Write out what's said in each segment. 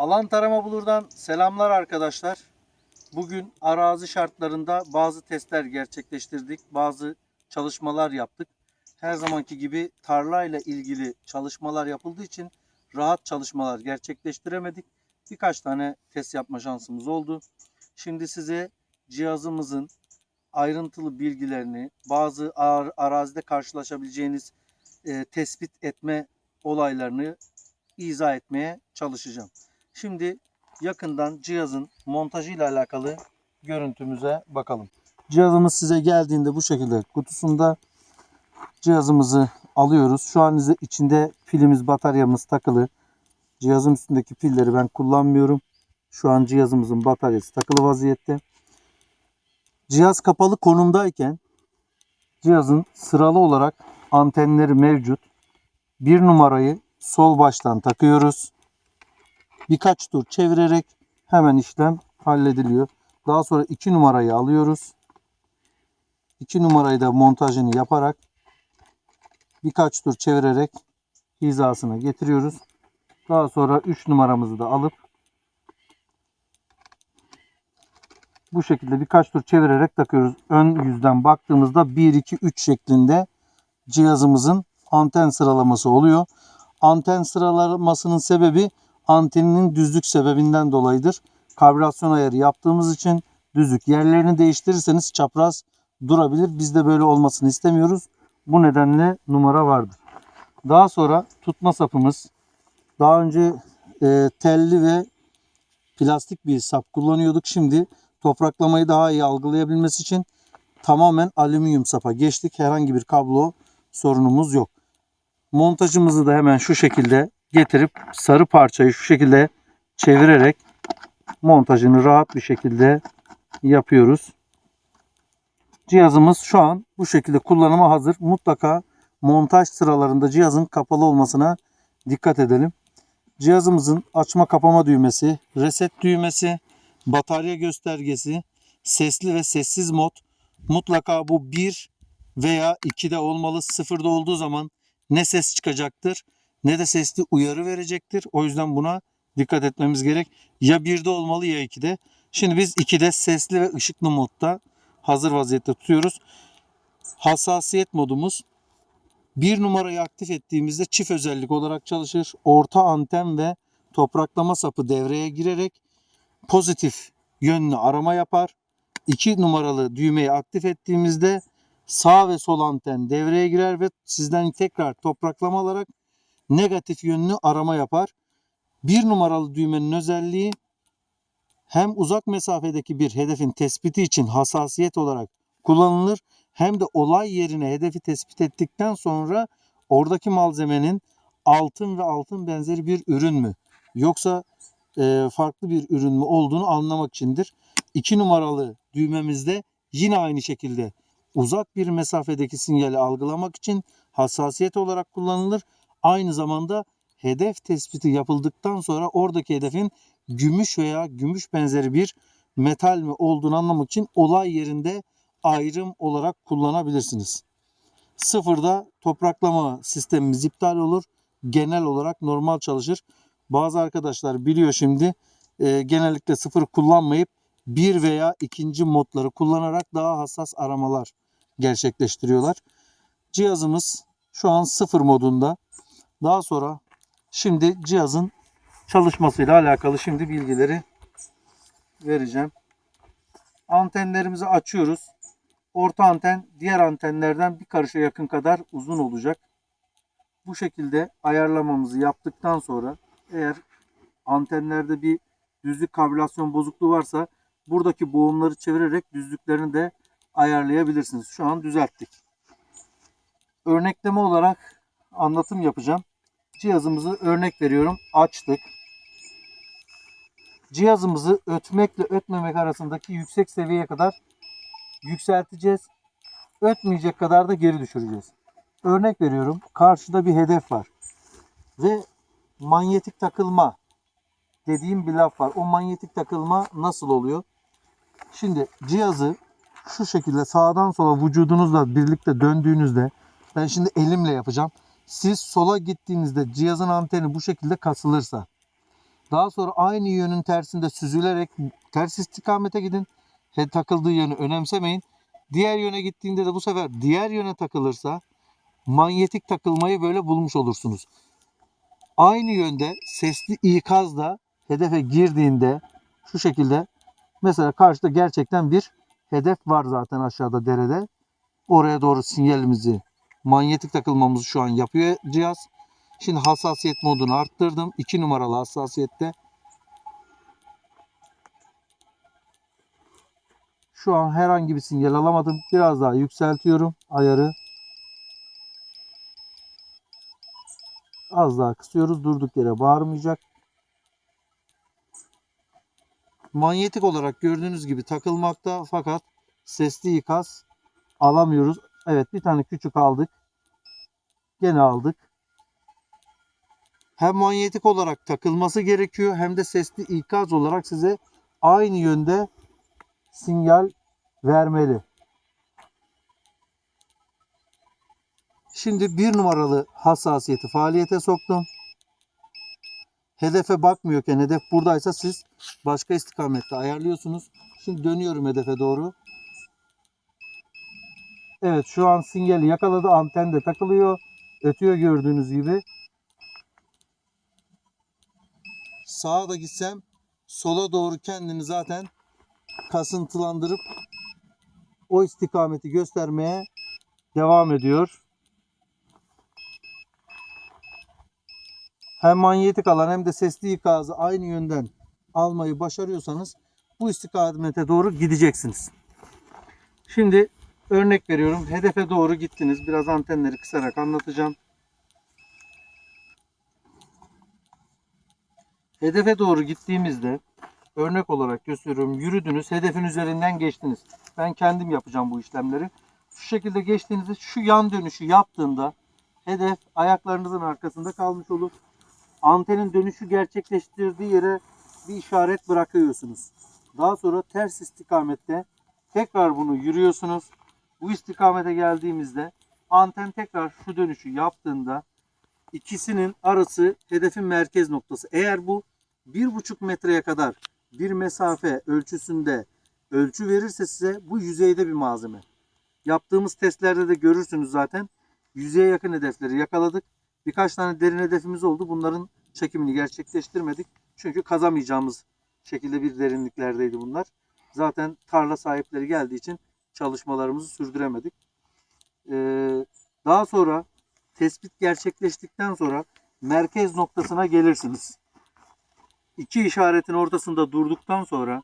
Alan Tarama Bulur'dan selamlar arkadaşlar. Bugün arazi şartlarında bazı testler gerçekleştirdik. Bazı çalışmalar yaptık. Her zamanki gibi tarlayla ilgili çalışmalar yapıldığı için rahat çalışmalar gerçekleştiremedik. Birkaç tane test yapma şansımız oldu. Şimdi size cihazımızın ayrıntılı bilgilerini, bazı ar- arazide karşılaşabileceğiniz e, tespit etme olaylarını izah etmeye çalışacağım. Şimdi yakından cihazın montajıyla alakalı görüntümüze bakalım. Cihazımız size geldiğinde bu şekilde kutusunda cihazımızı alıyoruz. Şu an içinde pilimiz, bataryamız takılı. Cihazın üstündeki pilleri ben kullanmıyorum. Şu an cihazımızın bataryası takılı vaziyette. Cihaz kapalı konumdayken cihazın sıralı olarak antenleri mevcut. Bir numarayı sol baştan takıyoruz. Birkaç tur çevirerek hemen işlem hallediliyor. Daha sonra iki numarayı alıyoruz. İki numarayı da montajını yaparak birkaç tur çevirerek hizasına getiriyoruz. Daha sonra 3 numaramızı da alıp bu şekilde birkaç tur çevirerek takıyoruz. Ön yüzden baktığımızda 1 2 3 şeklinde cihazımızın anten sıralaması oluyor. Anten sıralamasının sebebi anteninin düzlük sebebinden dolayıdır. Kalibrasyon ayarı yaptığımız için düzlük yerlerini değiştirirseniz çapraz durabilir. Biz de böyle olmasını istemiyoruz. Bu nedenle numara vardır. Daha sonra tutma sapımız. Daha önce e, telli ve plastik bir sap kullanıyorduk. Şimdi topraklamayı daha iyi algılayabilmesi için tamamen alüminyum sapa geçtik. Herhangi bir kablo sorunumuz yok. Montajımızı da hemen şu şekilde getirip sarı parçayı şu şekilde çevirerek montajını rahat bir şekilde yapıyoruz. Cihazımız şu an bu şekilde kullanıma hazır. Mutlaka montaj sıralarında cihazın kapalı olmasına dikkat edelim. Cihazımızın açma kapama düğmesi, reset düğmesi, batarya göstergesi, sesli ve sessiz mod mutlaka bu 1 veya 2'de olmalı. 0'da olduğu zaman ne ses çıkacaktır ne de sesli uyarı verecektir. O yüzden buna dikkat etmemiz gerek. Ya 1'de olmalı ya 2'de. Şimdi biz 2'de sesli ve ışıklı modda hazır vaziyette tutuyoruz. Hassasiyet modumuz bir numarayı aktif ettiğimizde çift özellik olarak çalışır. Orta anten ve topraklama sapı devreye girerek pozitif yönlü arama yapar. 2 numaralı düğmeyi aktif ettiğimizde sağ ve sol anten devreye girer ve sizden tekrar topraklama alarak negatif yönlü arama yapar. Bir numaralı düğmenin özelliği hem uzak mesafedeki bir hedefin tespiti için hassasiyet olarak kullanılır hem de olay yerine hedefi tespit ettikten sonra oradaki malzemenin altın ve altın benzeri bir ürün mü yoksa e, farklı bir ürün mü olduğunu anlamak içindir. 2 numaralı düğmemizde yine aynı şekilde uzak bir mesafedeki sinyali algılamak için hassasiyet olarak kullanılır. Aynı zamanda hedef tespiti yapıldıktan sonra oradaki hedefin gümüş veya gümüş benzeri bir metal mi olduğunu anlamak için olay yerinde ayrım olarak kullanabilirsiniz. Sıfırda topraklama sistemimiz iptal olur. Genel olarak normal çalışır. Bazı arkadaşlar biliyor şimdi e, genellikle sıfır kullanmayıp bir veya ikinci modları kullanarak daha hassas aramalar gerçekleştiriyorlar. Cihazımız şu an sıfır modunda. Daha sonra şimdi cihazın çalışmasıyla alakalı şimdi bilgileri vereceğim. Antenlerimizi açıyoruz. Orta anten diğer antenlerden bir karışa yakın kadar uzun olacak. Bu şekilde ayarlamamızı yaptıktan sonra eğer antenlerde bir düzlük kalibrasyon bozukluğu varsa buradaki boğumları çevirerek düzlüklerini de ayarlayabilirsiniz. Şu an düzelttik. Örnekleme olarak anlatım yapacağım. Cihazımızı örnek veriyorum. Açtık. Cihazımızı ötmekle ötmemek arasındaki yüksek seviyeye kadar yükselteceğiz. Ötmeyecek kadar da geri düşüreceğiz. Örnek veriyorum. Karşıda bir hedef var. Ve manyetik takılma dediğim bir laf var. O manyetik takılma nasıl oluyor? Şimdi cihazı şu şekilde sağdan sola vücudunuzla birlikte döndüğünüzde ben şimdi elimle yapacağım. Siz sola gittiğinizde cihazın anteni bu şekilde kasılırsa Daha sonra aynı yönün tersinde süzülerek ters istikamete gidin. He, takıldığı yönü önemsemeyin. Diğer yöne gittiğinde de bu sefer diğer yöne takılırsa manyetik takılmayı böyle bulmuş olursunuz. Aynı yönde sesli ikazla hedefe girdiğinde şu şekilde mesela karşıda gerçekten bir hedef var zaten aşağıda derede. Oraya doğru sinyalimizi manyetik takılmamızı şu an yapıyor cihaz. Şimdi hassasiyet modunu arttırdım. 2 numaralı hassasiyette. Şu an herhangi bir sinyal alamadım. Biraz daha yükseltiyorum ayarı. Az daha kısıyoruz. Durduk yere bağırmayacak. Manyetik olarak gördüğünüz gibi takılmakta fakat sesli ikaz alamıyoruz. Evet bir tane küçük aldık. Gene aldık. Hem manyetik olarak takılması gerekiyor hem de sesli ikaz olarak size aynı yönde sinyal vermeli. Şimdi bir numaralı hassasiyeti faaliyete soktum. Hedefe bakmıyorken hedef buradaysa siz başka istikamette ayarlıyorsunuz. Şimdi dönüyorum hedefe doğru. Evet şu an sinyali yakaladı. Anten de takılıyor. Ötüyor gördüğünüz gibi. Sağa da gitsem sola doğru kendini zaten kasıntılandırıp o istikameti göstermeye devam ediyor. Hem manyetik alan hem de sesli ikazı aynı yönden almayı başarıyorsanız bu istikamete doğru gideceksiniz. Şimdi örnek veriyorum. Hedefe doğru gittiniz. Biraz antenleri kısarak anlatacağım. Hedefe doğru gittiğimizde örnek olarak gösteriyorum. Yürüdünüz, hedefin üzerinden geçtiniz. Ben kendim yapacağım bu işlemleri. Şu şekilde geçtiğinizde şu yan dönüşü yaptığında hedef ayaklarınızın arkasında kalmış olur. Antenin dönüşü gerçekleştirdiği yere bir işaret bırakıyorsunuz. Daha sonra ters istikamette tekrar bunu yürüyorsunuz. Bu istikamete geldiğimizde anten tekrar şu dönüşü yaptığında ikisinin arası hedefin merkez noktası. Eğer bu bir buçuk metreye kadar bir mesafe ölçüsünde ölçü verirse size bu yüzeyde bir malzeme. Yaptığımız testlerde de görürsünüz zaten. Yüzeye yakın hedefleri yakaladık. Birkaç tane derin hedefimiz oldu. Bunların çekimini gerçekleştirmedik. Çünkü kazamayacağımız şekilde bir derinliklerdeydi bunlar. Zaten tarla sahipleri geldiği için çalışmalarımızı sürdüremedik. Ee, daha sonra tespit gerçekleştikten sonra merkez noktasına gelirsiniz. İki işaretin ortasında durduktan sonra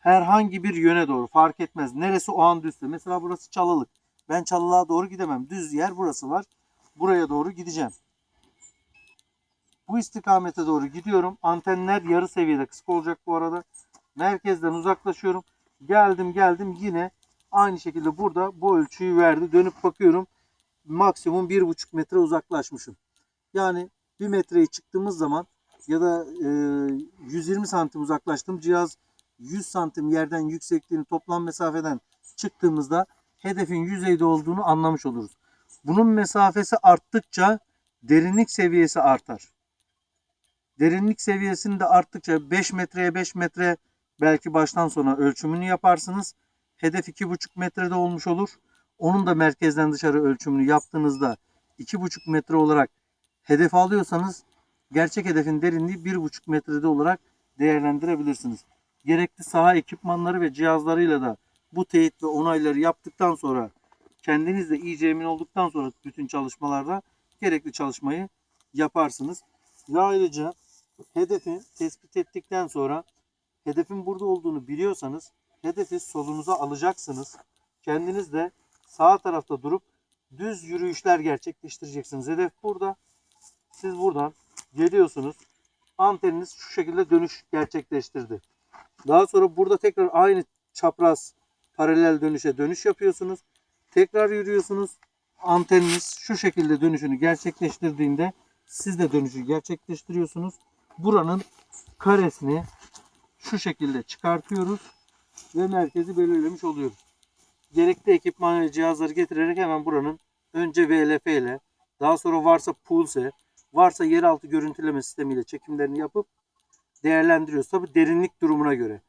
herhangi bir yöne doğru fark etmez. Neresi o an düzse. Mesela burası çalılık. Ben çalılığa doğru gidemem. Düz yer burası var. Buraya doğru gideceğim. Bu istikamete doğru gidiyorum. Antenler yarı seviyede kısık olacak bu arada. Merkezden uzaklaşıyorum. Geldim geldim yine aynı şekilde burada bu ölçüyü verdi. Dönüp bakıyorum. Maksimum 1,5 metre uzaklaşmışım. Yani 1 metreye çıktığımız zaman ya da e, 120 santim uzaklaştım. Cihaz 100 santim yerden yüksekliğini toplam mesafeden çıktığımızda hedefin yüzeyde olduğunu anlamış oluruz. Bunun mesafesi arttıkça derinlik seviyesi artar. Derinlik seviyesinde arttıkça 5 metreye 5 metre belki baştan sona ölçümünü yaparsınız. Hedef 2,5 metrede olmuş olur. Onun da merkezden dışarı ölçümünü yaptığınızda 2,5 metre olarak hedef alıyorsanız gerçek hedefin derinliği 1,5 metrede olarak değerlendirebilirsiniz. Gerekli saha ekipmanları ve cihazlarıyla da bu teyit ve onayları yaptıktan sonra kendiniz de iyice emin olduktan sonra bütün çalışmalarda gerekli çalışmayı yaparsınız. Ve ayrıca hedefi tespit ettikten sonra hedefin burada olduğunu biliyorsanız hedefi solunuza alacaksınız. Kendiniz de sağ tarafta durup düz yürüyüşler gerçekleştireceksiniz. Hedef burada. Siz buradan geliyorsunuz. Anteniniz şu şekilde dönüş gerçekleştirdi. Daha sonra burada tekrar aynı çapraz paralel dönüşe dönüş yapıyorsunuz. Tekrar yürüyorsunuz. Anteniniz şu şekilde dönüşünü gerçekleştirdiğinde siz de dönüşü gerçekleştiriyorsunuz. Buranın karesini şu şekilde çıkartıyoruz ve merkezi belirlemiş oluyoruz. Gerekli ekipman ve cihazları getirerek hemen buranın önce VLF ile daha sonra varsa Pulse, varsa yeraltı görüntüleme sistemiyle çekimlerini yapıp değerlendiriyoruz. Tabi derinlik durumuna göre.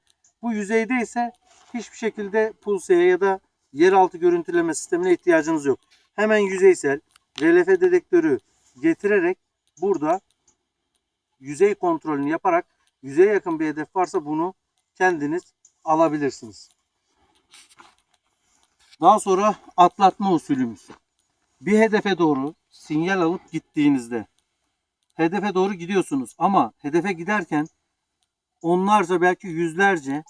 Bu yüzeyde ise hiçbir şekilde pulseye ya da yeraltı görüntüleme sistemine ihtiyacınız yok. Hemen yüzeysel relefe dedektörü getirerek burada yüzey kontrolünü yaparak yüzeye yakın bir hedef varsa bunu kendiniz alabilirsiniz. Daha sonra atlatma usulümüz. Bir hedefe doğru sinyal alıp gittiğinizde hedefe doğru gidiyorsunuz ama hedefe giderken onlarca belki yüzlerce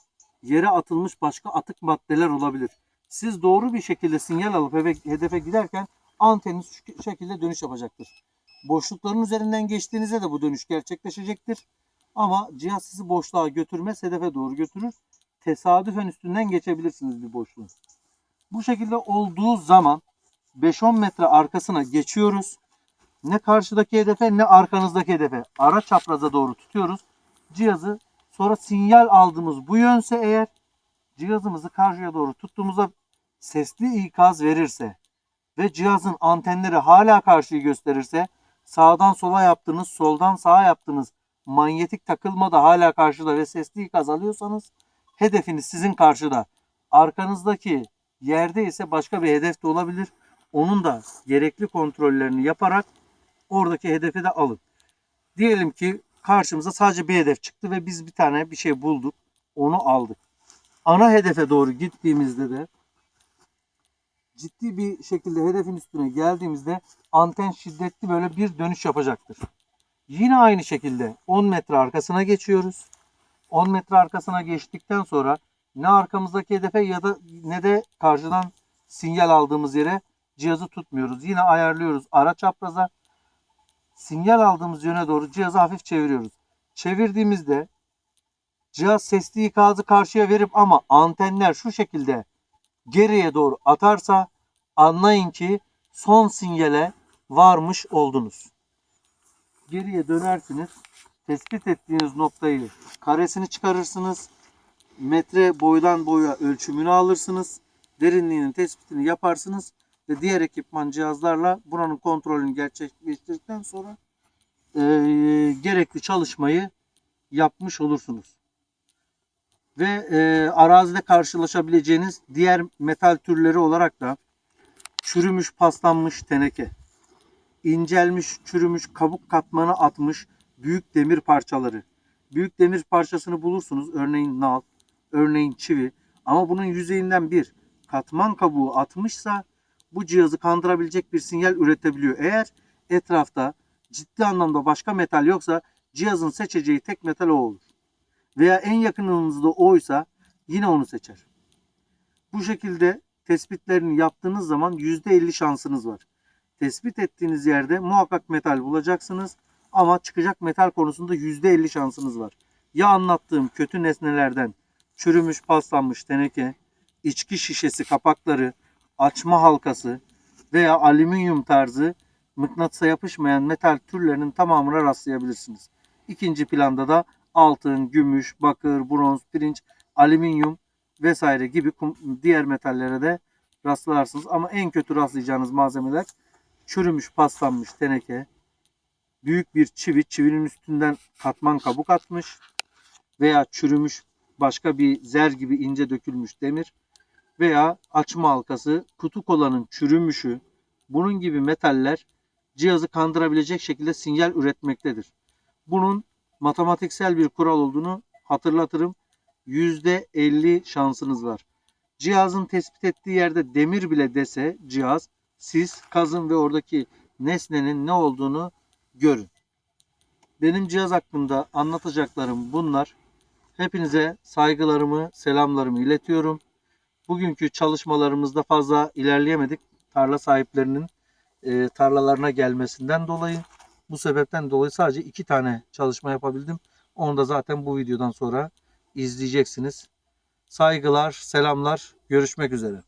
yere atılmış başka atık maddeler olabilir. Siz doğru bir şekilde sinyal alıp hedefe giderken anteniniz şu şekilde dönüş yapacaktır. Boşlukların üzerinden geçtiğinizde de bu dönüş gerçekleşecektir. Ama cihaz sizi boşluğa götürmez, hedefe doğru götürür. Tesadüfen üstünden geçebilirsiniz bir boşluğun. Bu şekilde olduğu zaman 5-10 metre arkasına geçiyoruz. Ne karşıdaki hedefe ne arkanızdaki hedefe ara çapraza doğru tutuyoruz. Cihazı sonra sinyal aldığımız bu yönse eğer cihazımızı karşıya doğru tuttuğumuzda sesli ikaz verirse ve cihazın antenleri hala karşıyı gösterirse sağdan sola yaptığınız, soldan sağa yaptığınız manyetik takılma da hala karşıda ve sesli ikaz alıyorsanız hedefiniz sizin karşıda. Arkanızdaki yerde ise başka bir hedef de olabilir. Onun da gerekli kontrollerini yaparak oradaki hedefi de alın. Diyelim ki karşımıza sadece bir hedef çıktı ve biz bir tane bir şey bulduk. Onu aldık. Ana hedefe doğru gittiğimizde de ciddi bir şekilde hedefin üstüne geldiğimizde anten şiddetli böyle bir dönüş yapacaktır. Yine aynı şekilde 10 metre arkasına geçiyoruz. 10 metre arkasına geçtikten sonra ne arkamızdaki hedefe ya da ne de karşıdan sinyal aldığımız yere cihazı tutmuyoruz. Yine ayarlıyoruz ara çapraza. Sinyal aldığımız yöne doğru cihazı hafif çeviriyoruz. Çevirdiğimizde cihaz sesli ikazı karşıya verip ama antenler şu şekilde geriye doğru atarsa anlayın ki son sinyale varmış oldunuz. Geriye dönersiniz. Tespit ettiğiniz noktayı karesini çıkarırsınız. Metre boydan boya ölçümünü alırsınız. Derinliğinin tespitini yaparsınız ve diğer ekipman cihazlarla buranın kontrolünü gerçekleştirdikten sonra eee, gerekli çalışmayı yapmış olursunuz. Ve eee, arazide karşılaşabileceğiniz diğer metal türleri olarak da çürümüş paslanmış teneke, incelmiş çürümüş kabuk katmanı atmış büyük demir parçaları. Büyük demir parçasını bulursunuz örneğin nal, örneğin çivi ama bunun yüzeyinden bir katman kabuğu atmışsa bu cihazı kandırabilecek bir sinyal üretebiliyor. Eğer etrafta ciddi anlamda başka metal yoksa cihazın seçeceği tek metal o olur. Veya en yakınınızda oysa yine onu seçer. Bu şekilde tespitlerini yaptığınız zaman %50 şansınız var. Tespit ettiğiniz yerde muhakkak metal bulacaksınız ama çıkacak metal konusunda %50 şansınız var. Ya anlattığım kötü nesnelerden çürümüş paslanmış teneke, içki şişesi kapakları, açma halkası veya alüminyum tarzı mıknatısa yapışmayan metal türlerinin tamamına rastlayabilirsiniz. İkinci planda da altın, gümüş, bakır, bronz, pirinç, alüminyum vesaire gibi diğer metallere de rastlarsınız. Ama en kötü rastlayacağınız malzemeler çürümüş, paslanmış teneke, büyük bir çivi, çivinin üstünden katman kabuk atmış veya çürümüş başka bir zer gibi ince dökülmüş demir veya açma halkası, kutu kolanın çürümüşü, bunun gibi metaller cihazı kandırabilecek şekilde sinyal üretmektedir. Bunun matematiksel bir kural olduğunu hatırlatırım. %50 şansınız var. Cihazın tespit ettiği yerde demir bile dese cihaz siz kazın ve oradaki nesnenin ne olduğunu görün. Benim cihaz hakkında anlatacaklarım bunlar. Hepinize saygılarımı, selamlarımı iletiyorum. Bugünkü çalışmalarımızda fazla ilerleyemedik. Tarla sahiplerinin e, tarlalarına gelmesinden dolayı. Bu sebepten dolayı sadece iki tane çalışma yapabildim. Onu da zaten bu videodan sonra izleyeceksiniz. Saygılar, selamlar. Görüşmek üzere.